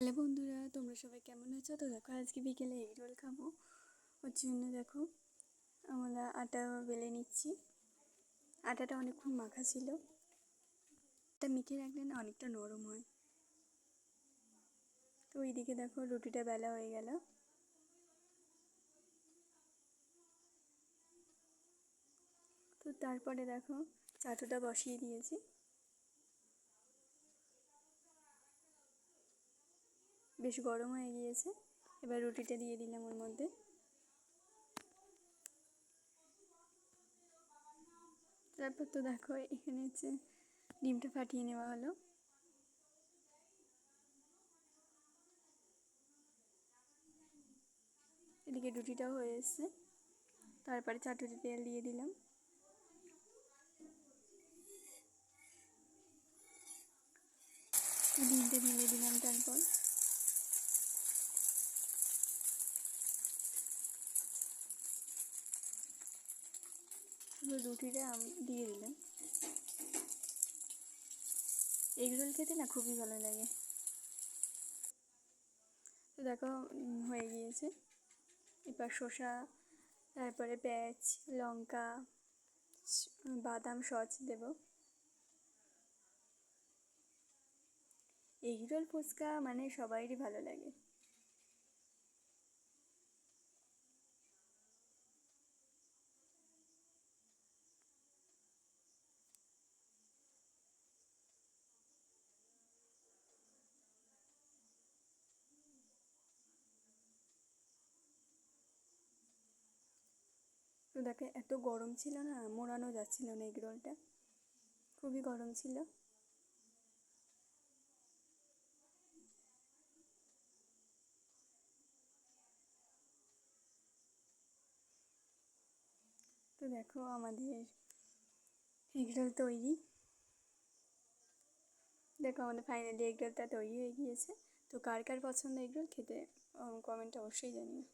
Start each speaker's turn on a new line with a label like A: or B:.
A: Hello বন্ধুরা, তোমরা সবাই কেমন আছো? তো দেখো, আজকে বিকেলে এগ রোল খাব। ওর জন্য দেখো, আমরা আটা বেলে নিচ্ছি। আটাটা অনেকক্ষণ মাখা ছিল। এটা মেখে রাখলে না অনেকটা নরম হয়। তো ওইদিকে দেখো, রুটিটা বেলা হয়ে গেল। তো তারপরে দেখো, চাটুটা বসিয়ে দিয়েছি। বেশ গরম হয়ে গিয়েছে। এবার রুটিটা দিয়ে দিলাম ওর মধ্যে। তারপর তো দেখো, এখানে হচ্ছে ডিমটা ফাটিয়ে নেওয়া হলো। এদিকে রুটিটাও হয়ে এসছে। তারপরে চাটুটি তেল দিয়ে দিলাম। ডিমটা ঢেলে দিলাম তারপর। রুটিটা দিয়ে দিলাম। এগরোল খেতে না খুবই ভালো লাগে। তো দেখো হয়ে গিয়েছে। এবার শসা, তারপরে পেঁয়াজ, লঙ্কা বাদাম সচ দেব। এগরোল ফুচকা মানে সবাইরই ভালো লাগে। তো দেখে এত গরম ছিল না, মোড়ানো যাচ্ছিল না এগ রোলটা খুবই গরম ছিল। তো দেখো আমাদের এগরোল তৈরি। দেখো আমাদের ফাইনালি এগরোলটা তৈরি হয়ে গিয়েছে। তো কার কার পছন্দ এগরোল খেতে কমেন্ট অবশ্যই জানিও।